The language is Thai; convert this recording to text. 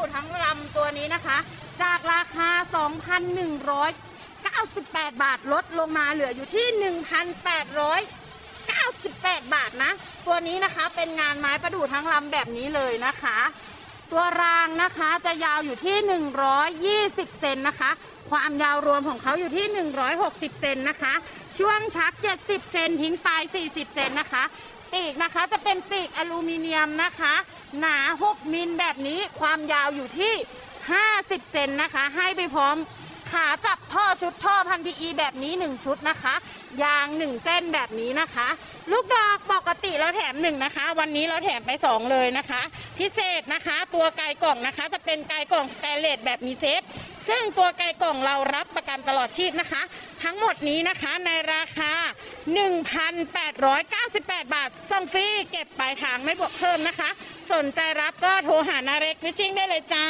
ดูทั้งลำตัวนี้นะคะ จากราคา 2,198 บาทลดลงมาเหลืออยู่ที่ 1,898 บาทนะ ตัวนี้นะคะเป็นงานไม้ประดู่ทั้งลำแบบนี้เลยนะคะ ตัวรางนะคะจะยาวอยู่ที่ 120 เซนนะคะ ความยาวรวมของเขาอยู่ที่ 160 เซนนะคะ ช่วงชัก 70 เซนทิ้งปลาย 40 เซนนะคะปีกนะคะจะเป็นปีกอลูมิเนียมนะคะ หนา 6 มิลแบบนี้ความยาวอยู่ที่ 50 เซนนะคะ ให้ไปพร้อมขาจับท่อชุดท่อพันพีอีแบบนี้ 1 ชุดนะคะ ยาง 1 เส้นแบบนี้นะคะ ลูกดอกปกติเราแถม 1 นะคะ วันนี้เราแถมไป 2 เลยนะคะ พิเศษนะคะ ตัวไกลกล่องนะคะ จะเป็นไกลกล่องสแตนเลสแบบมีเซฟ ซึ่งตัวไกลกล่องเรารับประกันตลอดชีพนะคะ ทั้งหมดนี้นะคะในราคา 1,898 บาทส่งฟรีเก็บปลายทางไม่บวกเพิ่มนะคะ สนใจรับก็โทรหานาเร็กฟิชชิ่งได้เลยจ้า